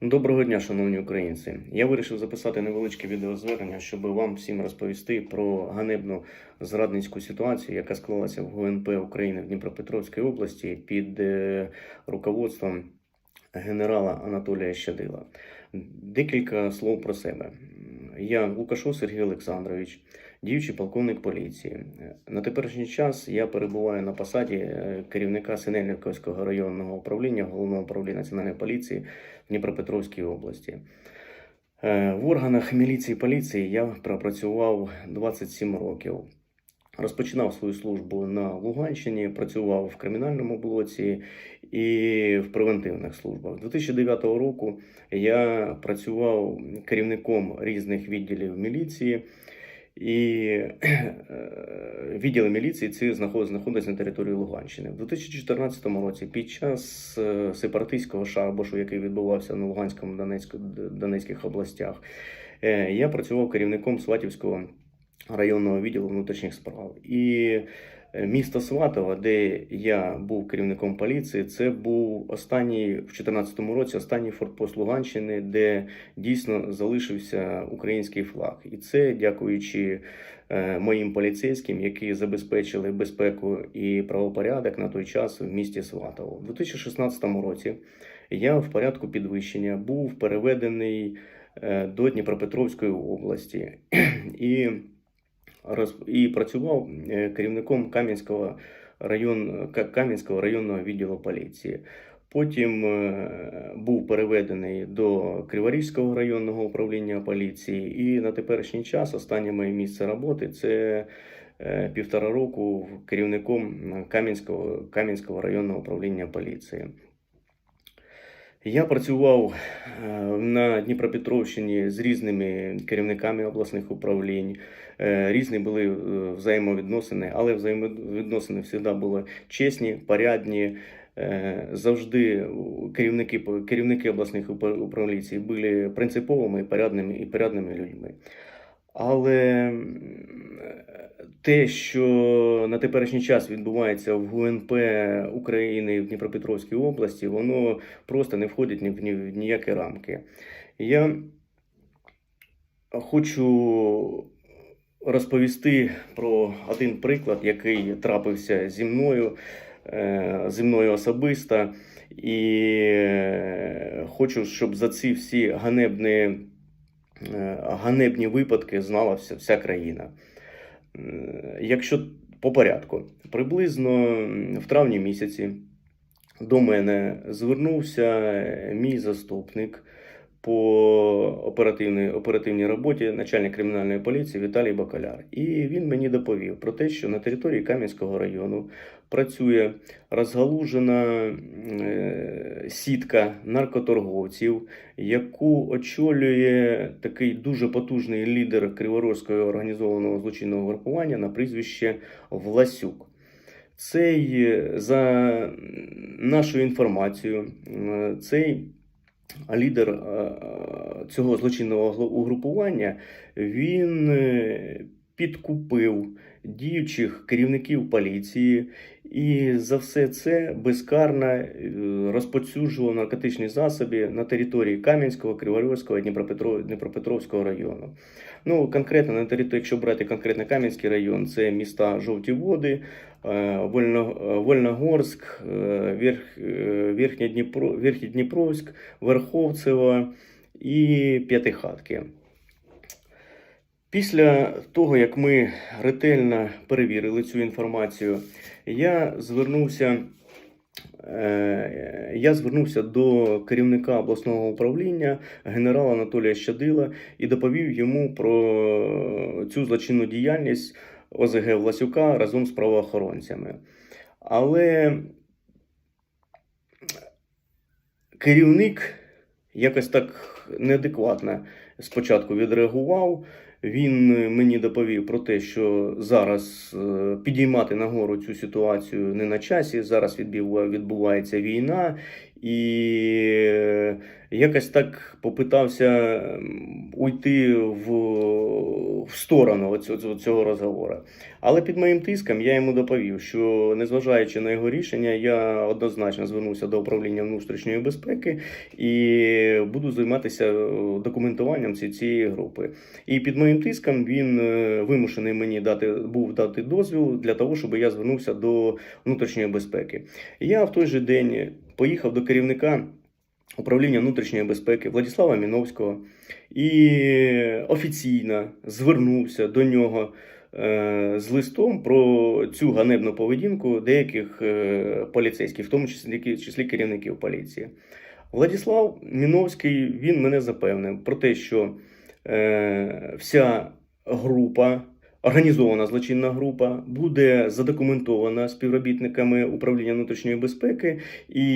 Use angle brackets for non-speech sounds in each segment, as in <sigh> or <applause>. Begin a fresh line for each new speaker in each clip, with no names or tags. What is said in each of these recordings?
Доброго дня, шановні українці. Я вирішив записати невеличке відеозвернення, щоб вам всім розповісти про ганебну зрадницьку ситуацію, яка склалася в ГУНП України в Дніпропетровській області під е, руководством генерала Анатолія Щадила. Декілька слов про себе. Я Лукашов Сергій Олександрович, діючий полковник поліції. На теперішній час я перебуваю на посаді е, керівника Синельниковського районного управління головного управління національної поліції в Дніпропетровській області. Е, В органах міліції поліції я пропрацював 27 років. Розпочинав свою службу на Луганщині, працював в кримінальному блоці і в превентивних службах. 2009 року я працював керівником різних відділів міліції, і <clears throat> е, відділи міліції ці знаходились на території Луганщини. В 2014 році, під час е, сепаратистського шабашу, який відбувався на Луганському Донецьку, Донецьких областях, е, я працював керівником Сватівського районного відділу внутрішніх справ. І е, місто Сватово, де я був керівником поліції, це був останній в 2014 році останній фортпост Луганщини, де дійсно залишився український флаг. І це дякуючи е, моїм поліцейським, які забезпечили безпеку і правопорядок на той час в місті Сватово. У 2016 році я в порядку підвищення був переведений е, до Дніпропетровської області <clears throat> і і працював е, керівником Кам'янського район, Кам'янського районного відділу поліції. Потім е, був переведений до Криворізького районного управління поліції, і на теперішній час останнє моє місце роботи це е, півтора року керівником Кам'янського, Кам'янського районного управління поліції. Я працював на Дніпропетровщині з різними керівниками обласних управлінь. Е, Різні були е, взаємовідносини, але взаємовідносини завжди були чесні, порядні. Е, Завжди керівники, керівники обласних управлінь були принциповими і порядними, і порядними людьми. Але те, що на теперішній час відбувається в ГУНП України в Дніпропетровській області, воно просто не входить ні в ніякі рамки. Я хочу розповісти про один приклад, який трапився зі мною, е, зі мною особисто, і е, хочу, щоб за ці всі ганебні, е, ганебні випадки знала вся, вся країна. Якщо по порядку, приблизно в травні місяці до мене звернувся мій заступник по оперативній, оперативній роботі начальник кримінальної поліції Віталій Бакаляр. І він мені доповів про те, що на території Кам'янського району працює розгалужена е, сітка наркоторговців, яку очолює такий дуже потужний лідер Криворізького організованого злочинного групування на прізвище Власюк. Цей, е, за нашою інформацією, цей лідер е, цього злочинного угрупування він е, підкупив діючих керівників поліції і за все це безкарно е, наркотичні засоби на території Кам'янського, Криворівського, Дніпропетровського району. Ну, конкретно на території, якщо брати конкретно Кам'янський район, це міста Жовті Води, е, е, Вольногорськ, е, Верх, е, Верхнє Дніпро, Верховцево і П'ятихатки. Після того, як ми ретельно перевірили цю інформацію, я звернувся, я звернувся до керівника обласного управління генерала Анатолія Щадила і доповів йому про цю злочинну діяльність ОЗГ Власюка разом з правоохоронцями. Але керівник якось так неадекватно спочатку відреагував. Він е, мені доповів про те, що зараз е, підіймати нагору цю ситуацію не на часі. Зараз відбува- відбувається війна, і е, якось так попитався уйти в, в сторону цього розговору. Але під моїм тиском я йому доповів, що незважаючи на його рішення, я однозначно звернувся до управління внутрішньої безпеки і буду займатися е, документуванням ці- цієї групи. І під моїм тиском він е, вимушений мені дати був дати дозвіл для того, щоб я звернувся до внутрішньої безпеки. Я в той же день поїхав до керівника управління внутрішньої безпеки Владислава Міновського і офіційно звернувся до нього е, з листом про цю ганебну поведінку деяких е, поліцейських, в тому числі, числі керівників поліції. Владислав Міновський він мене запевнив про те, що е, вся група, організована злочинна група, буде задокументована співробітниками управління внутрішньої безпеки, і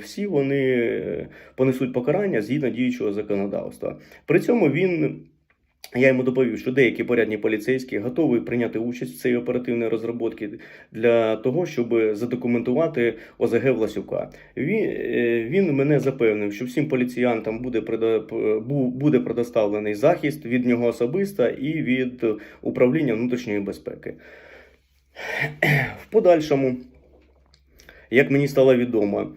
всі вони понесуть покарання згідно діючого законодавства. При цьому він. Я йому доповів, що деякі порядні поліцейські готові прийняти участь в цій оперативній розробці для того, щоб задокументувати ОЗГ Власюка. Він, е, він мене запевнив, що всім поліціянтам буде буде предоставлений захист від нього особисто і від управління внутрішньої безпеки. В подальшому, як мені стало відомо,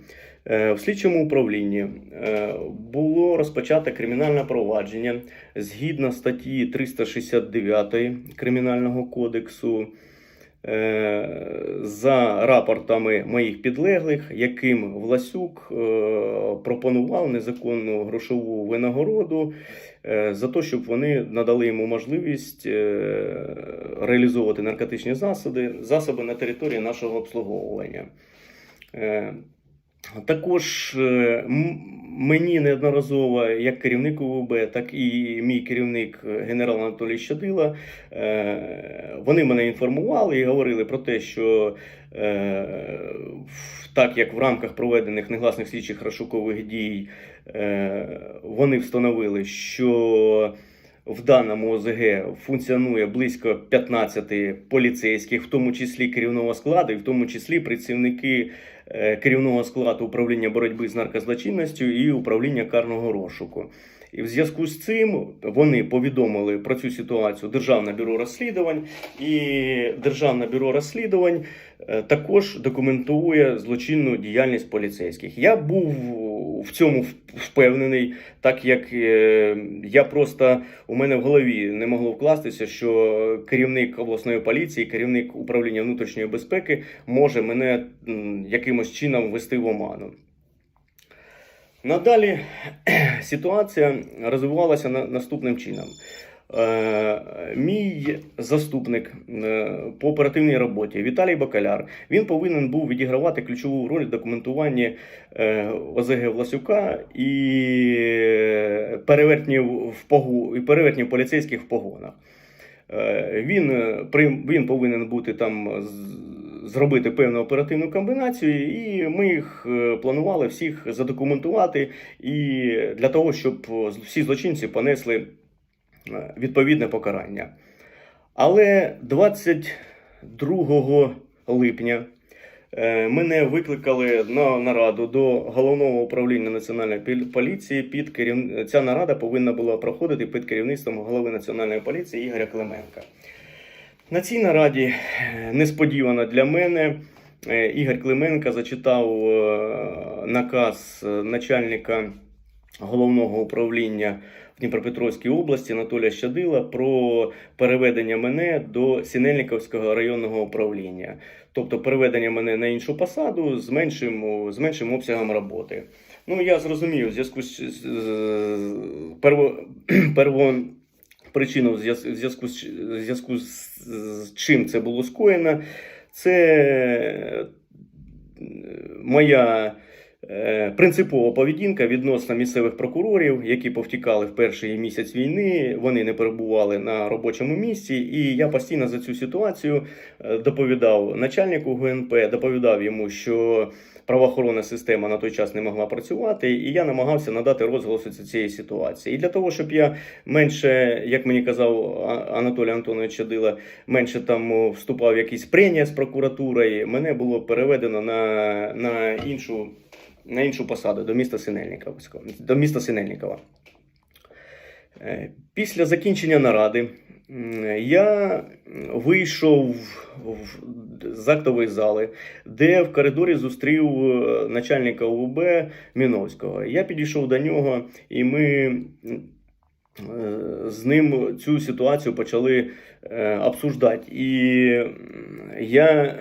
в слідчому управлінні е, було розпочато кримінальне провадження згідно статті 369 Кримінального кодексу е, за рапортами моїх підлеглих, яким Власюк е, пропонував незаконну грошову винагороду е, за те, щоб вони надали йому можливість е, реалізовувати наркотичні засоби, засоби на території нашого обслуговування. Також е, мені неодноразово, як керівник УВБ, так і мій керівник е, генерал Анатолій Щадила, е, вони мене інформували і говорили про те, що так як в рамках проведених негласних слідчих розшукових дій вони встановили, що в даному ОЗГ функціонує близько 15 поліцейських, в тому числі керівного складу, і в тому числі працівники е, керівного складу управління боротьби з наркозлочинністю і управління карного розшуку. І в зв'язку з цим вони повідомили про цю ситуацію Державне бюро розслідувань, і Державне бюро розслідувань е, також документує злочинну діяльність поліцейських. Я був в цьому впевнений, так як е, я просто у мене в голові не могло вкластися, що керівник обласної поліції, керівник управління внутрішньої безпеки може мене якимось чином ввести в оману. Надалі ситуація розвивалася наступним чином. Е, Мій заступник е, по оперативній роботі Віталій Бакаляр він повинен був відігравати ключову роль в документуванні е, ОЗГ Власюка і перевертнів в погу і перевертнів поліцейських в погонах. Він, він повинен бути там зробити певну оперативну комбінацію, і ми їх планували всіх задокументувати і для того, щоб всі злочинці понесли відповідне покарання. Але 22 липня е, мене викликали на нараду до головного управління національної поліції. Під керів... Ця нарада повинна була проходити під керівництвом голови національної поліції Ігоря Клименка. На цій нараді е, несподівано для мене е, Ігор Клименко зачитав наказ начальника головного управління Дніпропетровській області. Анатолія Щадила про переведення мене до Сінельниковського районного управління, тобто переведення мене на іншу посаду з меншим, з меншим обсягом роботи. Ну, я зрозумів, в зв'язку з, <clears throat> перво, причину, в зв'язку з, зв'язку з, чим це було скоєно, це е, моя принципова поведінка відносно місцевих прокурорів, які повтікали в перший місяць війни. Вони не перебували на робочому місці, і я постійно за цю ситуацію е, доповідав начальнику ГНП, доповідав йому, що правоохоронна система на той час не могла працювати, і я намагався надати розголосу цієї ситуації. І для того, щоб я менше, як мені казав Анатолій Антонович Чадила, менше там вступав в якісь прення з прокуратурою, мене було переведено на, на іншу на іншу посаду до міста Синельникова. До міста Синельникова. Е, Після закінчення наради я вийшов з актової зали, де в коридорі зустрів е, начальника УВБ Міновського. Я підійшов до нього, і ми е, з ним цю ситуацію почали обсуждати. І я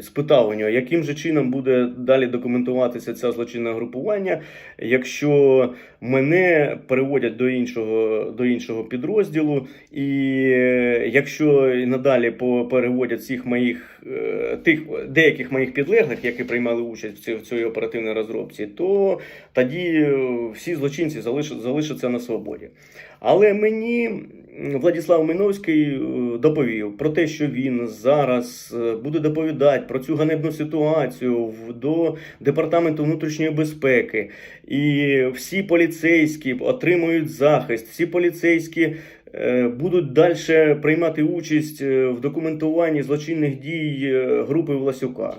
спитав у нього, яким же чином буде далі документуватися це злочинне групування, якщо мене переводять до іншого, до іншого підрозділу, і е, якщо надалі переводять всіх моїх е, тих деяких моїх підлеглих, які приймали участь в цій, оперативній розробці, то тоді е, всі злочинці залишаться на свободі. Але мені м, Владислав Миновський е, доповів про те, що він зараз е, буде доповідати про цю ганебну ситуацію до департаменту внутрішньої безпеки, і всі поліцейські отримують захист, всі поліцейські. е, Будуть далі приймати участь в документуванні злочинних дій групи Власюка.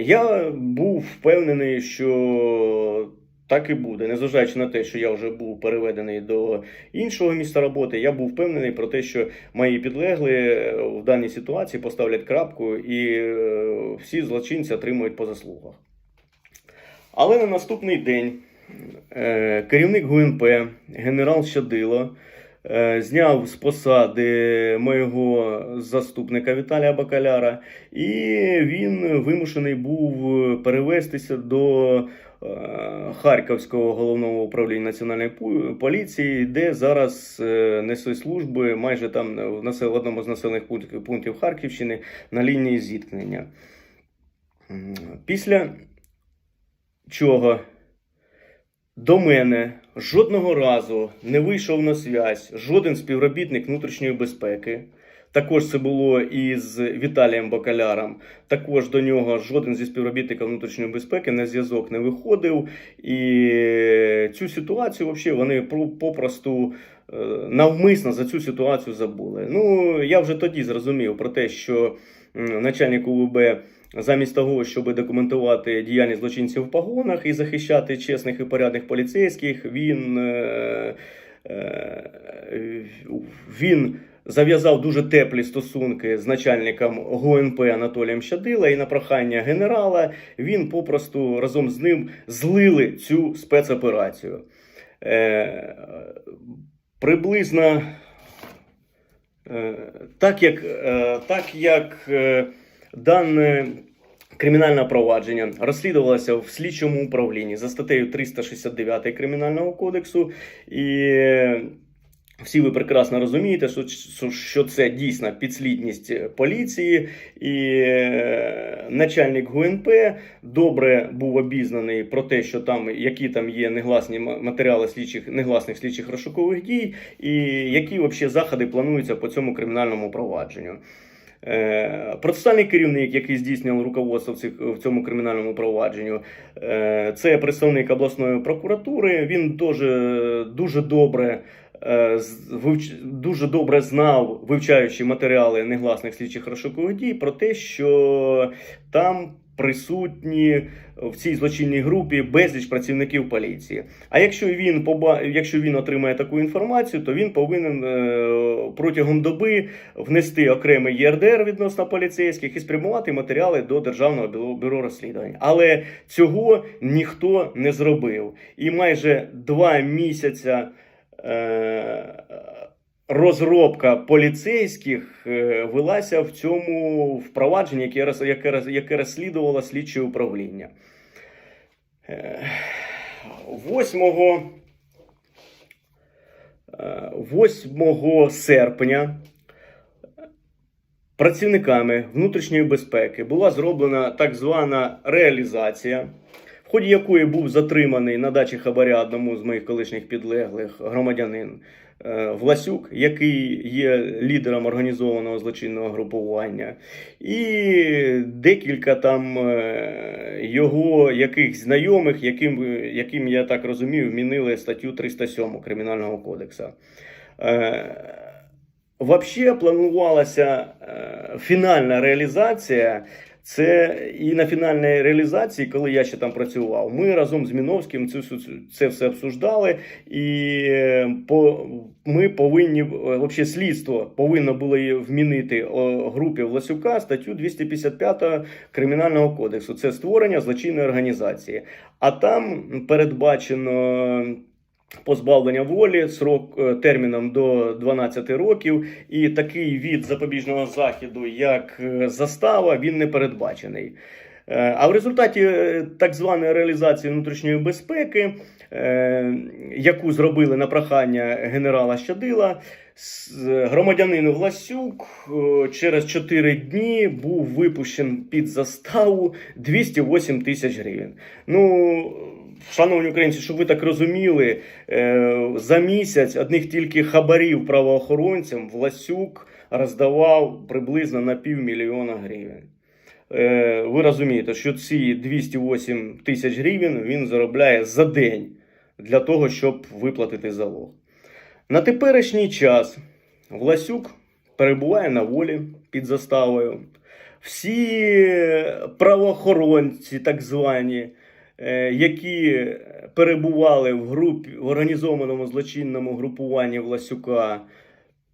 Я був впевнений, що так і буде. Незважаючи на те, що я вже був переведений до іншого місця роботи, я був впевнений про те, що мої підлегли е, в даній ситуації поставлять крапку і е, всі злочинці отримують по заслугах. Але на наступний день е, керівник ГУНП генерал Щадило зняв з посади моєго заступника Віталія Бакаляра, і він вимушений був перевестися до е, Харківського головного управління національної поліції, де зараз е, несе служби майже там в одному з населених пунктів Харківщини на лінії зіткнення. Після чого до мене жодного разу не вийшов на связь жоден співробітник внутрішньої безпеки. Також це було і з Віталієм Бакаляром. Також до нього жоден зі співробітників внутрішньої безпеки на зв'язок не виходив. І цю ситуацію взагалі вони попросту е, навмисно за цю ситуацію забули. Ну я вже тоді зрозумів про те, що начальник УВБ замість того, щоб документувати діяльність злочинців в погонах і захищати чесних і порядних поліцейських, він, е, е, він зав'язав дуже теплі стосунки з начальником ГУНП Анатолієм Щадила, і на прохання генерала він попросту разом з ним злили цю спецоперацію. Е, приблизно так як, так як дане кримінальне провадження розслідувалося в слідчому управлінні за статтею 369 Кримінального кодексу, і всі ви прекрасно розумієте, що, це дійсно підслідність поліції, і е, начальник ГУНП добре був обізнаний про те, що там які там є негласні матеріали слідчих негласних слідчих розшукових дій, і які взагалі заходи плануються по цьому кримінальному провадженню. Е, Процесуальний керівник, який здійснював руководство в, цьому кримінальному провадженню, е, це представник обласної прокуратури. Він теж дуже добре. е, Дуже добре знав, вивчаючи матеріали негласних слідчих розшукових дій, про те, що там присутні в цій злочинній групі безліч працівників поліції. А якщо він якщо він отримає таку інформацію, то він повинен е, протягом доби внести окремий ЄРДР відносно поліцейських і спрямувати матеріали до Державного бюро, бюро розслідувань. Але цього ніхто не зробив. І майже два місяця. Е, Розробка поліцейських е, велася в цьому впровадженні, яке, яке, яке розслідувало слідче управління. Е, 8, е, 8 серпня працівниками внутрішньої безпеки була зроблена так звана реалізація, ході якої був затриманий на дачі хабаря одному з моїх колишніх підлеглих громадянин е, Власюк, який є лідером організованого злочинного групування, і декілька там е, його яких знайомих, яким, яким я так розумію, вмінили статтю 307 Кримінального кодексу. Е, Вообще планувалася фінальна реалізація Це і на фінальній реалізації, коли я ще там працював, ми разом з Міновським цю- це все обсуждали, і е, по, ми повинні е, вообще слідство повинно було вмінити групі Власюка статтю 255 Кримінального кодексу. Це створення злочинної організації. А там передбачено позбавлення волі срок е, терміном до 12 років, і такий від запобіжного заходу, як е, застава, він не передбачений. Е, А в результаті так званої реалізації внутрішньої безпеки, яку зробили на прохання генерала Щадила, громадянин Власюк е, через 4 дні був випущен під заставу 208 тисяч гривень. Ну, шановні українці, щоб ви так розуміли, е, за місяць одних тільки хабарів правоохоронцям Власюк роздавав приблизно на півмільйона гривень. Е, Ви розумієте, що ці 208 тисяч гривень він заробляє за день для того, щоб виплатити залог. На теперішній час Власюк перебуває на волі під заставою. Всі правоохоронці, так звані, е, які перебували в групі в організованому злочинному групуванні Власюка,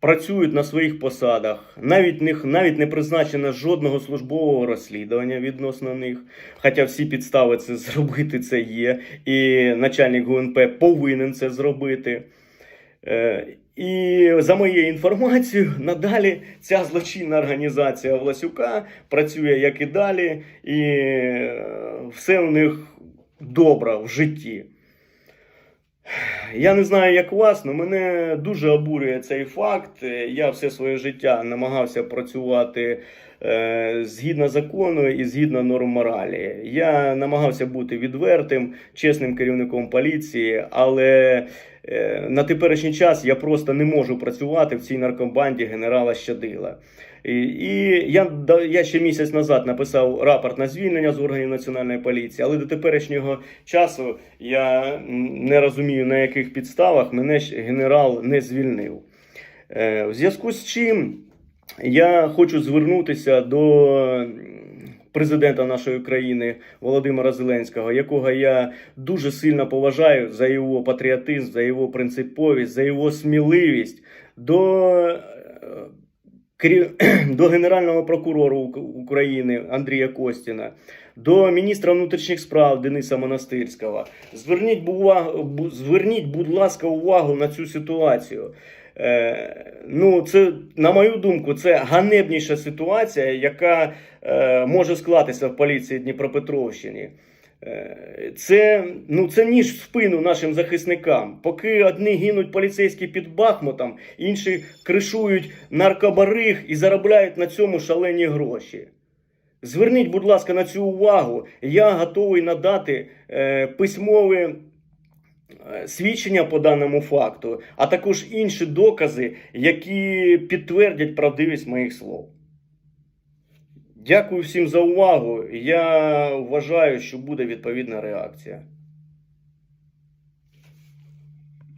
працюють на своїх посадах. Навіть них навіть не призначено жодного службового розслідування відносно них. Хоча всі підстави це зробити це є, і начальник ГУНП повинен це зробити. Е, І за моєю інформацією, <laughs> надалі ця злочинна організація Власюка працює як і далі, і е, все у них добре в житті. Я не знаю, як вас, але мене дуже обурює цей факт. Я все своє життя намагався працювати е, згідно закону і згідно норм моралі. Я намагався бути відвертим, чесним керівником поліції, але е, на теперішній час я просто не можу працювати в цій наркобанді генерала Щадила. І, я, я ще місяць назад написав рапорт на звільнення з органів національної поліції, але до теперішнього часу я не розумію, на яких підставах мене генерал не звільнив. Е, В зв'язку з чим я хочу звернутися до президента нашої країни Володимира Зеленського, якого я дуже сильно поважаю за його патріотизм, за його принциповість, за його сміливість до. <clears throat> До Генерального прокурора України Андрія Костіна, до міністра внутрішніх справ Дениса Монастирського. Зверніть, зверніть, будь ласка, увагу на цю ситуацію. Е, ну, це, на мою думку, це ганебніша ситуація, яка е, може склатися в поліції Дніпропетровщини. Е, Це, ну, це ніж в спину нашим захисникам. Поки одні гинуть поліцейські під Бахмутом, інші кришують наркобариг і заробляють на цьому шалені гроші. Зверніть, будь ласка, на цю увагу. Я готовий надати е, письмові е, свідчення по даному факту, а також інші докази, які підтвердять правдивість моїх слов. Дякую всім за увагу. Я вважаю, що буде відповідна реакція.